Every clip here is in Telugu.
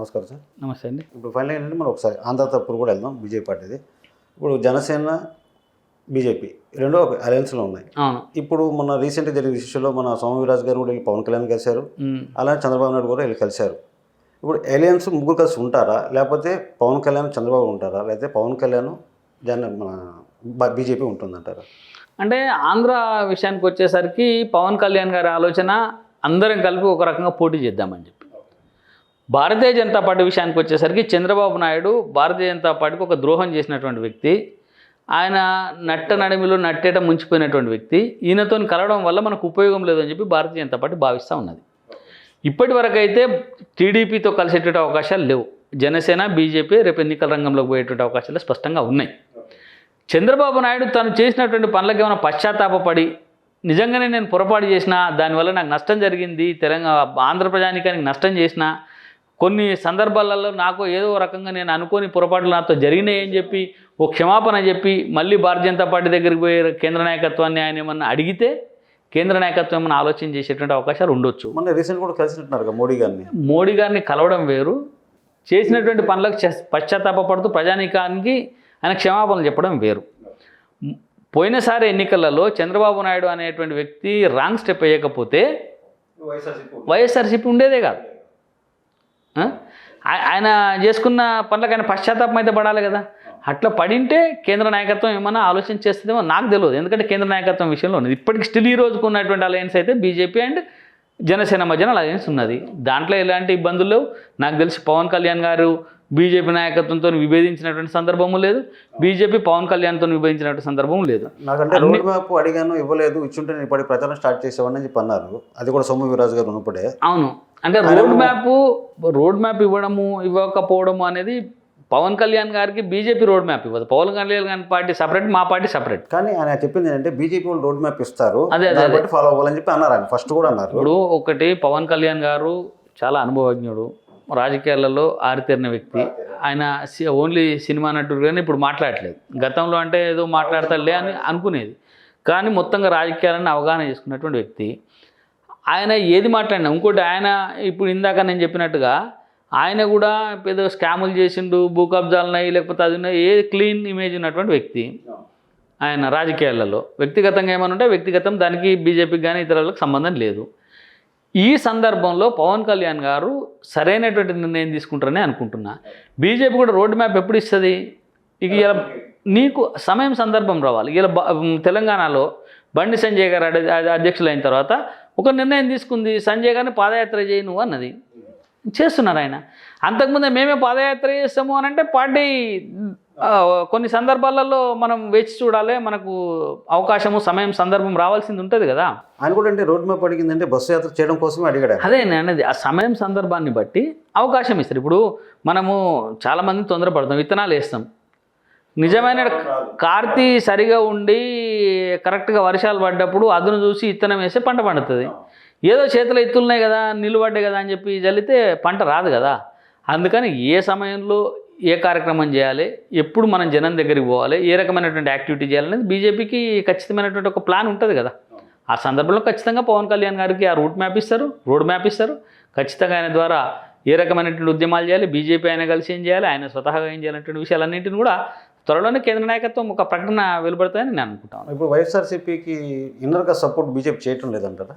నమస్కారం సార్. నమస్తే అండి. ఇప్పుడు ఫైనల్ ఏంటంటే మనం ఒకసారి ఆంధ్ర తప్పులు కూడా వెళ్దాం బీజేపీ పార్టీది. ఇప్పుడు జనసేన బీజేపీ రెండు ఒక అలయన్స్లో ఉన్నాయి. ఇప్పుడు మన రీసెంట్గా జరిగిన విషయంలో మన సోమవీరాజు గారు కూడా వెళ్ళి పవన్ కళ్యాణ్ కలిశారు. అలానే చంద్రబాబు నాయుడు కూడా వెళ్ళి కలిశారు. ఇప్పుడు అలయన్స్ ముగ్గురు కలిసి ఉంటారా? లేకపోతే పవన్ కళ్యాణ్ చంద్రబాబు ఉంటారా? లేకపోతే పవన్ కళ్యాణ్ జన మన బీజేపీ ఉంటుందంటారా? అంటే ఆంధ్ర విషయానికి వచ్చేసరికి పవన్ కళ్యాణ్ గారి ఆలోచన అందరం కలిపి ఒక రకంగా పోటీ చేద్దామని చెప్పి. భారతీయ జనతా పార్టీ విషయానికి వచ్చేసరికి చంద్రబాబు నాయుడు భారతీయ జనతా పార్టీకి ఒక ద్రోహం చేసినటువంటి వ్యక్తి. ఆయన నట్ట నడిమిలో నట్టేట ముంచిపోయినటువంటి వ్యక్తి. ఈయనతో కలవడం వల్ల మనకు ఉపయోగం లేదని చెప్పి భారతీయ జనతా పార్టీ భావిస్తూ ఉన్నది. ఇప్పటి వరకైతే టీడీపీతో కలిసేటువంటి అవకాశాలు లేవు. జనసేన బీజేపీ రేపు ఎన్నికల రంగంలోకి పోయేటువంటి అవకాశాలు స్పష్టంగా ఉన్నాయి. చంద్రబాబు నాయుడు తను చేసినటువంటి పనులకు ఏమైనా పశ్చాత్తాపపడి నిజంగానే నేను పొరపాటు చేసిన దానివల్ల నాకు నష్టం జరిగింది తెలంగాణ ఆంధ్రప్రజానికానికి నష్టం చేసిన కొన్ని సందర్భాలలో నాకు ఏదో రకంగా నేను అనుకోని పొరపాట్లు నాతో జరిగినాయి అని చెప్పి ఓ క్షమాపణ చెప్పి మళ్ళీ భారతీయ జనతా పార్టీ దగ్గరికి పోయి కేంద్ర నాయకత్వాన్ని ఆయన ఏమన్నా అడిగితే కేంద్ర నాయకత్వం ఏమన్నా ఆలోచన చేసేటువంటి అవకాశాలు ఉండొచ్చు. మొన్న రీసెంట్ కూడా కలిసినట్టున్నారు కదా మోడీ గారిని. మోడీ గారిని కలవడం వేరు. చేసినటువంటి పనులకు చ- పశ్చాత్తాపపడుతూ ప్రజానీకానికి ఆయన క్షమాపణలు చెప్పడం వేరు. పోయినసారి ఎన్నికలలో చంద్రబాబు నాయుడు అనేటువంటి వ్యక్తి రాంగ్ స్టెప్ వేయకపోతే వైఎస్ఆర్సీపీ ఉండేదే కాదు. ఆయన చేసుకున్న పనులకు ఆయన పశ్చాత్తాపం అయితే పడాలి కదా. అట్లా పడింటే కేంద్ర నాయకత్వం ఏమన్నా ఆలోచన చేస్తుందేమో నాకు తెలియదు. ఎందుకంటే కేంద్ర నాయకత్వం విషయంలో ఉన్నది. ఇప్పటికి స్టిల్ ఈ రోజుకున్నటువంటి అలయన్స్ అయితే బీజేపీ అండ్ జనసేన మధ్యన అలయన్స్ ఉన్నది దాంట్లో ఎలాంటి ఇబ్బందులు లేవు. నాకు తెలిసి పవన్ కళ్యాణ్ గారు బీజేపీ నాయకత్వంతో విభేదించినటువంటి సందర్భము లేదు. బీజేపీ పవన్ కళ్యాణ్తో విభేదించినటువంటి సందర్భం లేదు. నాకంటే రోడ్ మ్యాప్ అడిగాను ఇవ్వలేదు. ఇచ్చుంటే నేను ఇప్పటి ప్రచారం స్టార్ట్ చేసేవాడిని చెప్పి అన్నారు. అది కూడా సోము వీరాజు గారు ఉన్నప్పుడే. అవును. అంటే రోడ్ మ్యాప్ రోడ్ మ్యాప్ ఇవ్వడము ఇవ్వకపోవడము అనేది పవన్ కళ్యాణ్ గారికి బీజేపీ రోడ్ మ్యాప్ ఇవ్వదు. పవన్ కళ్యాణ్ గారి పార్టీ సపరేట్ మా పార్టీ సపరేట్ కానీ ఆయన చెప్పింది ఏంటంటే బీజేపీ వాళ్ళు రోడ్ మ్యాప్ ఇస్తారు. అదే, అదే, ఫాలో అవ్వాలని చెప్పి అన్నారు ఆయన. ఫస్ట్ కూడా అన్నారు. ఇప్పుడు ఒకటి పవన్ కళ్యాణ్ గారు చాలా అనుభవజ్ఞుడు. రాజకీయాలలో ఆరితేరిన వ్యక్తి. ఆయన ఓన్లీ సినిమా నటుడు కానీ ఇప్పుడు మాట్లాడట్లేదు గతంలో అంటే ఏదో మాట్లాడతాడులే అని అనుకునేది. కానీ మొత్తంగా రాజకీయాలను అవగాహన చేసుకున్నటువంటి వ్యక్తి. ఆయన ఏది మాట్లాడినా ఇంకోటి ఆయన ఇప్పుడు ఇందాక నేను చెప్పినట్టుగా ఆయన కూడా ఏదో స్కాములు చేసిండు భూ కబ్జాలు ఉన్నాయి లేకపోతే అది ఉన్నాయి. ఏ క్లీన్ ఇమేజ్ ఉన్నటువంటి వ్యక్తి. ఆయన రాజకీయాలలో. వ్యక్తిగతంగా ఏమైనా ఉంటే వ్యక్తిగతం దానికి బీజేపీకి కానీ ఇతరులకు సంబంధం లేదు. ఈ సందర్భంలో పవన్ కళ్యాణ్ గారు సరైనటువంటి నిర్ణయం తీసుకుంటారని అనుకుంటున్నా. బీజేపీ కూడా రోడ్ మ్యాప్ ఎప్పుడు ఇస్తుంది? ఇక ఇలా నీకు సమయం సందర్భం రావాలి. ఇలా బ- తెలంగాణలో బండి సంజయ్ గారు అధ్యక్షులైన అధ్యక్షులు అయిన తర్వాత ఒక నిర్ణయం తీసుకుంది. సంజయ్ గారిని పాదయాత్ర చేయను అన్నది. చేస్తున్నారు ఆయన అంతకుముందే మేమే పాదయాత్ర చేస్తాము అని అంటే పార్టీ కొన్ని సందర్భాలలో మనం వేచి చూడాలి మనకు అవకాశము సమయం సందర్భం రావాల్సింది ఉంటుంది కదా. ఆయన కూడా అంటే రోడ్ మ్యాప్ అడిగిందంటే బస్సు యాత్ర చేయడం కోసమే అడిగాడు. అదే అనేది ఆ సమయం సందర్భాన్ని బట్టి అవకాశం ఇస్తారు. ఇప్పుడు మనము చాలామంది తొందరపడతాం విత్తనాలు వేస్తాం. నిజమైన కార్తీ సరిగా ఉండి కరెక్ట్గా వర్షాలు పడ్డప్పుడు అదును చూసి విత్తనం వేస్తే పంట పండుతుంది. ఏదో చేతిలో ఎత్తులున్నాయి కదా నిలబడ్డాయి కదా అని చెప్పి చల్లితే పంట రాదు కదా. అందుకని ఏ సమయంలో ఏ కార్యక్రమం చేయాలి ఎప్పుడు మనం జనం దగ్గరికి పోవాలి ఏ రకమైనటువంటి యాక్టివిటీ చేయాలనేది బీజేపీకి ఖచ్చితమైనటువంటి ఒక ప్లాన్ ఉంటుంది కదా. ఆ సందర్భంలో ఖచ్చితంగా పవన్ కళ్యాణ్ గారికి ఆ రూట్ మ్యాప్ ఇస్తారు రోడ్ మ్యాప్ ఇస్తారు. ఖచ్చితంగా ఆయన ద్వారా ఏ రకమైనటువంటి ఉద్యమాలు చేయాలి బీజేపీ ఆయన కలిసి ఏం చేయాలి ఆయన స్వతహాగా ఏం చేయాలనేటువంటి విషయాలన్నింటిని కూడా త్వరలోనే కేంద్ర నాయకత్వం ఒక ప్రకటన వెలువడతాయని నేను అనుకుంటాను. ఇప్పుడు వైఎస్ఆర్సీపీకి ఇన్నర్గా సపోర్ట్ బీజేపీ చేయటం లేదంటారా?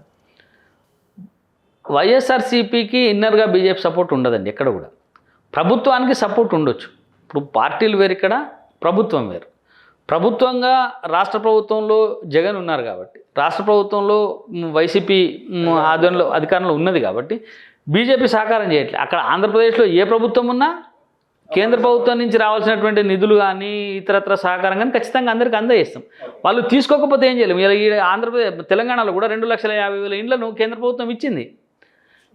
వైఎస్ఆర్సీపీకి ఇన్నర్గా బీజేపీ సపోర్ట్ ఉండదండి ఎక్కడ కూడా. ప్రభుత్వానికి సపోర్ట్ ఉండొచ్చు. ఇప్పుడు పార్టీలు వేరు ఇక్కడ ప్రభుత్వం వేరు. ప్రభుత్వంగా రాష్ట్ర ప్రభుత్వంలో జగన్ ఉన్నారు కాబట్టి రాష్ట్ర ప్రభుత్వంలో వైసీపీ ఆధ్వర్యంలో అధికారంలో ఉన్నది కాబట్టి బీజేపీ సహకారం చేయట్లేదు అక్కడ ఆంధ్రప్రదేశ్లో ఏ ప్రభుత్వం ఉన్నా కేంద్ర ప్రభుత్వం నుంచి రావాల్సినటువంటి నిధులు కానీ ఇతరత్ర సహకారం కానీ ఖచ్చితంగా అందరికీ అందజేస్తాం. వాళ్ళు తీసుకోకపోతే ఏం చేయలేము. ఇలా ఈ ఆంధ్రప్రదేశ్ తెలంగాణలో కూడా రెండు లక్షల యాభై వేల ఇండ్లను కేంద్ర ప్రభుత్వం ఇచ్చింది.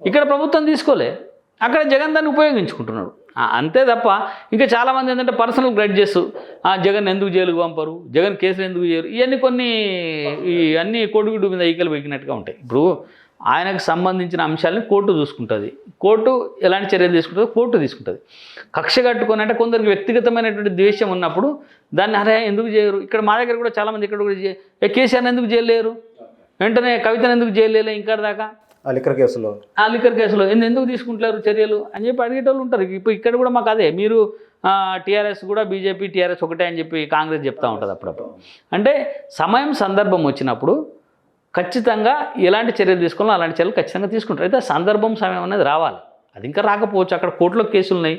ఇక్కడ ప్రభుత్వం తీసుకోలే. అక్కడ జగన్ దాన్ని ఉపయోగించుకుంటున్నాడు. అంతే తప్ప ఇంకా చాలామంది ఏంటంటే పర్సనల్ గ్రడ్జెస్ జగన్ ఎందుకు జైలుకు పంపరు జగన్ కేసులు ఎందుకు చేయరు ఇవన్నీ కొన్ని ఈ అన్ని కోడిగుడ్డు మీద ఈకలు పెరిగినట్టుగా ఉంటాయి. ఇప్పుడు ఆయనకు సంబంధించిన అంశాలను కోర్టు చూసుకుంటుంది. కోర్టు ఎలాంటి చర్యలు తీసుకుంటుందో కోర్టు తీసుకుంటుంది. కక్ష కట్టుకొని అంటే కొందరికి వ్యక్తిగతమైనటువంటి ద్వేషం ఉన్నప్పుడు దాన్ని అరే ఎందుకు చేయరు? ఇక్కడ మా దగ్గర కూడా చాలామంది ఇక్కడ కూడా చే- కేసీఆర్ని ఎందుకు చేయలేరు? వెంటనే కవితను ఎందుకు చేయలేరు ఇంకా దాకా? ఆ లిక్కర్ కేసులో? ఆ లిక్కర్ కేసులో. ఎందుకు తీసుకుంటారు చర్యలు? అని చెప్పి అడిగేటోళ్ళు ఉంటారు. ఇప్పుడు ఇక్కడ కూడా మాకు అదే. మీరు టీఆర్ఎస్ కూడా బీజేపీ టీఆర్ఎస్ ఒకటే అని చెప్పి కాంగ్రెస్ చెప్తూ ఉంటుంది అప్పుడప్పుడు. అంటే సమయం సందర్భం వచ్చినప్పుడు ఖచ్చితంగా ఎలాంటి చర్యలు తీసుకోవాలో అలాంటి చర్యలు ఖచ్చితంగా తీసుకుంటారు. అయితే సందర్భం సమయం అనేది రావాలి. అది ఇంకా రాకపోవచ్చు. అక్కడ కోర్టులో కేసులు ఉన్నాయి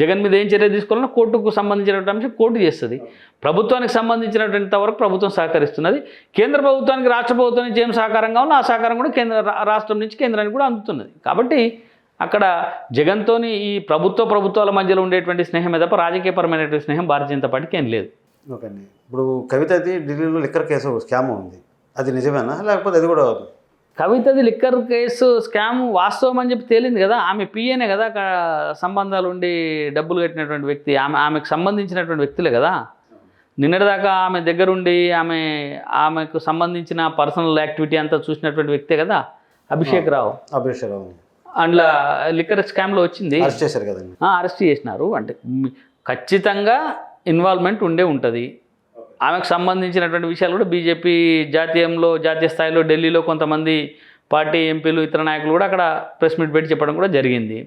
జగన్ మీద ఏం చర్య తీసుకోవాలన్నా కోర్టుకు సంబంధించినటువంటి అంశం కోర్టు చేస్తుంది. ప్రభుత్వానికి సంబంధించినటువంటి వరకు ప్రభుత్వం సహకరిస్తున్నది. కేంద్ర ప్రభుత్వానికి రాష్ట్ర ప్రభుత్వం నుంచి ఏం సహకారం కావాలో ఆ సహకారం కూడా కేంద్ర రాష్ట్రం నుంచి కేంద్రానికి కూడా అందుతున్నది. కాబట్టి అక్కడ జగన్తోని ఈ ప్రభుత్వ ప్రభుత్వాల మధ్యలో ఉండేటువంటి స్నేహమే తప్ప రాజకీయపరమైనటువంటి స్నేహం భారతీయ జనతా పార్టీకి ఏం లేదు. ఓకే ఇప్పుడు కవితది ఢిల్లీలో లిక్కర్ కేసు స్కామ్ ఉంది. అది నిజమేనా? లేకపోతే అది కూడా కవితది లిక్కర్ కేసు స్కామ్ వాస్తవం అని చెప్పి తేలింది కదా. ఆమె పిఏనే కదా సంబంధాలు ఉండి డబ్బులు కట్టినటువంటి వ్యక్తి. ఆమె ఆమెకు సంబంధించినటువంటి వ్యక్తులే కదా. నిన్నటిదాకా ఆమె దగ్గరుండి ఆమె ఆమెకు సంబంధించిన పర్సనల్ యాక్టివిటీ అంతా చూసినటువంటి వ్యక్తే కదా అభిషేక్ రావు. అభిషేక్ అందులో లిక్కర్ స్కామ్లో వచ్చింది. అరెస్ట్ చేశారు కదండి. అరెస్ట్ చేసినారు. అంటే ఖచ్చితంగా ఇన్వాల్వ్మెంట్ ఉండే ఉంటుంది. ఆమెకు సంబంధించినటువంటి విషయాలు కూడా బీజేపీ జాతీయంలో జాతీయ స్థాయిలో ఢిల్లీలో కొంతమంది పార్టీ ఎంపీలు ఇతర నాయకులు కూడా అక్కడ ప్రెస్ మీట్ పెట్టి చెప్పడం కూడా జరిగింది.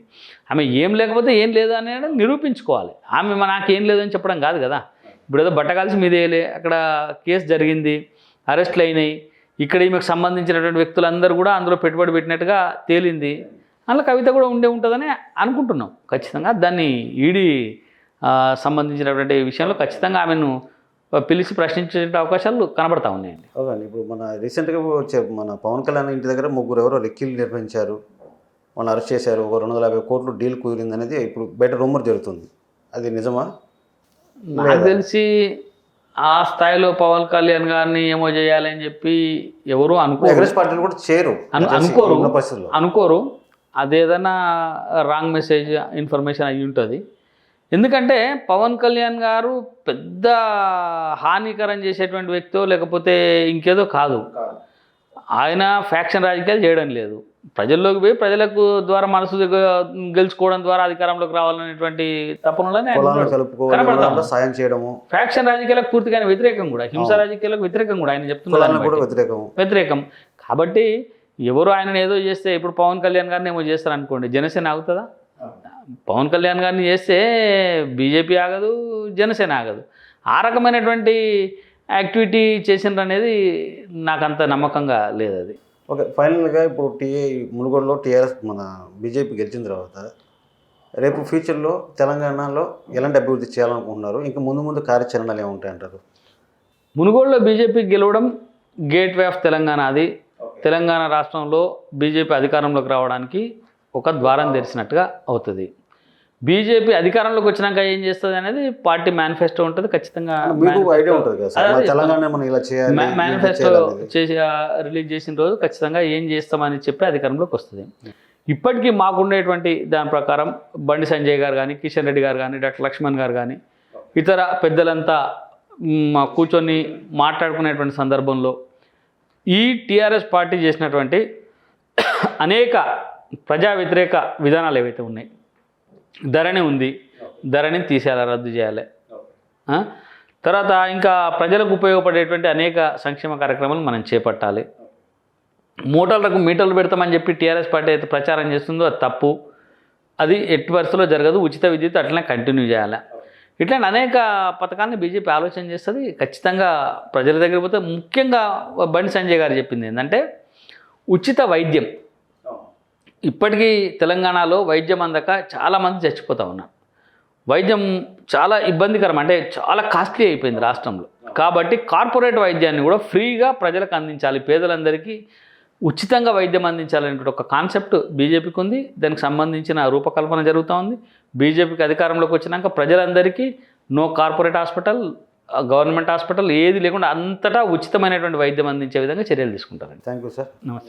ఆమె ఏం లేకపోతే ఏం లేదు అనేది నిరూపించుకోవాలి. ఆమె నాకేం లేదని చెప్పడం కాదు కదా. ఇప్పుడు ఏదో బట్టకాల్సి మీదేలే అక్కడ కేసు జరిగింది అరెస్ట్లు అయినాయి. ఇక్కడ ఈమెకు సంబంధించినటువంటి వ్యక్తులందరూ కూడా అందులో పెట్టుబడి పెట్టినట్టుగా తేలింది. అందులో కవిత కూడా ఉండే ఉంటుందని అనుకుంటున్నాం. ఖచ్చితంగా దాన్ని ఈడీ సంబంధించినటువంటి విషయంలో ఖచ్చితంగా ఆమెను పిలిచి ప్రశ్నించే అవకాశాలు కనబడతా ఉన్నాయండి. అండి ఇప్పుడు మన రీసెంట్గా మన పవన్ కళ్యాణ్ ఇంటి దగ్గర ముగ్గురు ఎవరో రెక్కీలు నిర్వహించారు వాళ్ళని అరెస్ట్ చేశారు. ఒక రెండు వందల యాభై కోట్లు డీల్ కుదిరింది అనేది ఇప్పుడు బయట రూమర్ జరుగుతుంది. అది నిజమా? నాకు తెలిసి ఆ స్థాయిలో పవన్ కళ్యాణ్ గారిని ఏమో చేయాలని చెప్పి ఎవరు అనుకో కాంగ్రెస్ పార్టీలు కూడా చేరు. అను- అనుకోరు. అనుకోరు. అదేదైనా రాంగ్ మెసేజ్ ఇన్ఫర్మేషన్ అయి ఉంటుంది ఎందుకంటే పవన్ కళ్యాణ్ గారు పెద్ద హానికరం చేసేటువంటి వ్యక్తో లేకపోతే ఇంకేదో కాదు. ఆయన ఫ్యాక్షన్ రాజకీయాలు చేయడం లేదు. ప్రజల్లోకి పోయి ప్రజలకు ద్వారా మనసు గెలుచుకోవడం ద్వారా అధికారంలోకి రావాలనేటువంటి తపనలోనే సాయం చేయడము. ఫ్యాక్షన్ రాజకీయాలకు పూర్తిగా వ్యతిరేకం కూడా. హింస రాజకీయాలకు వ్యతిరేకం కూడా ఆయన చెప్తున్న కులాలను దాన్ని కూడా బట్టి. వ్యతిరేకం. వ్యతిరేకం. కాబట్టి ఎవరు ఆయన ఏదో చేస్తే ఇప్పుడు పవన్ కళ్యాణ్ గారిని ఏమో చేస్తారు అనుకోండి జనసేన ఆగుతుందా? పవన్ కళ్యాణ్ గారిని చేస్తే బీజేపీ ఆగదు జనసేన ఆగదు. ఆ రకమైనటువంటి యాక్టివిటీ చేసిండ్రు అనేది నాకు అంత నమ్మకంగా లేదు అది. ఓకే ఫైనల్గా ఇప్పుడు టీఏ మునుగోడులో టీఆర్ఎస్ మన బీజేపీ గెలిచిన తర్వాత రేపు ఫ్యూచర్లో తెలంగాణలో ఎలాంటి అభివృద్ధి చేయాలనుకుంటున్నారు? ఇంకా ముందు ముందు కార్యాచరణలు ఏముంటాయంటారు మునుగోడులో బీజేపీ గెలవడం గేట్ వే ఆఫ్ తెలంగాణ అది. తెలంగాణ రాష్ట్రంలో బీజేపీ అధికారంలోకి రావడానికి ఒక ద్వారం తెరిచినట్టుగా అవుతుంది. బీజేపీ అధికారంలోకి వచ్చినాక ఏం చేస్తుంది అనేది పార్టీ మేనిఫెస్టో ఉంటుంది ఖచ్చితంగా మేనిఫెస్టో. చేసి రిలీజ్ చేసిన రోజు ఖచ్చితంగా ఏం చేస్తామని చెప్పి అధికారంలోకి వస్తుంది. ఇప్పటికీ మాకుండేటువంటి దాని ప్రకారం బండి సంజయ్ గారు కానీ కిషన్ రెడ్డి గారు కానీ డాక్టర్ లక్ష్మణ్ గారు కానీ ఇతర పెద్దలంతా కూర్చొని మాట్లాడుకునేటువంటి సందర్భంలో ఈ టీఆర్ఎస్ పార్టీ చేసినటువంటి అనేక ప్రజా వ్యతిరేక విధానాలు ఏవైతే ఉన్నాయి? ధరణి ఉంది. ధరణిని తీసేయాలి రద్దు చేయాలి. తర్వాత ఇంకా ప్రజలకు ఉపయోగపడేటువంటి అనేక సంక్షేమ కార్యక్రమాలు మనం చేపట్టాలి. మూటలకు మీటర్లు పెడతామని చెప్పి టీఆర్ఎస్ పార్టీ అయితే ప్రచారం చేస్తుందో అది తప్పు. అది ఎట్టి పరిస్థితుల్లో జరగదు. ఉచిత విద్యుత్ అట్లనే కంటిన్యూ చేయాలి. ఇట్లాంటి అనేక పథకాలను బీజేపీ ఆలోచన చేస్తుంది. ఖచ్చితంగా ప్రజల దగ్గర పోతే ముఖ్యంగా బండి సంజయ్ గారు చెప్పింది ఏంటంటే ఉచిత వైద్యం ఇప్పటికీ తెలంగాణలో వైద్యం అందక చాలామంది చచ్చిపోతూ ఉన్నారు. వైద్యం చాలా ఇబ్బందికరం అంటే చాలా కాస్ట్లీ అయిపోయింది రాష్ట్రంలో. కాబట్టి కార్పొరేట్ వైద్యాన్ని కూడా ఫ్రీగా ప్రజలకు అందించాలి పేదలందరికీ ఉచితంగా వైద్యం అందించాలనేటువంటి ఒక కాన్సెప్ట్ బీజేపీకి ఉంది. దానికి సంబంధించిన రూపకల్పన జరుగుతూ ఉంది. బీజేపీకి అధికారంలోకి వచ్చినాక ప్రజలందరికీ no corporate hospital government hospital ఏది లేకుండా అంతటా ఉచితమైనటువంటి వైద్యం అందించే విధంగా చర్యలు తీసుకుంటారండి. Thank you sir. నమస్తే.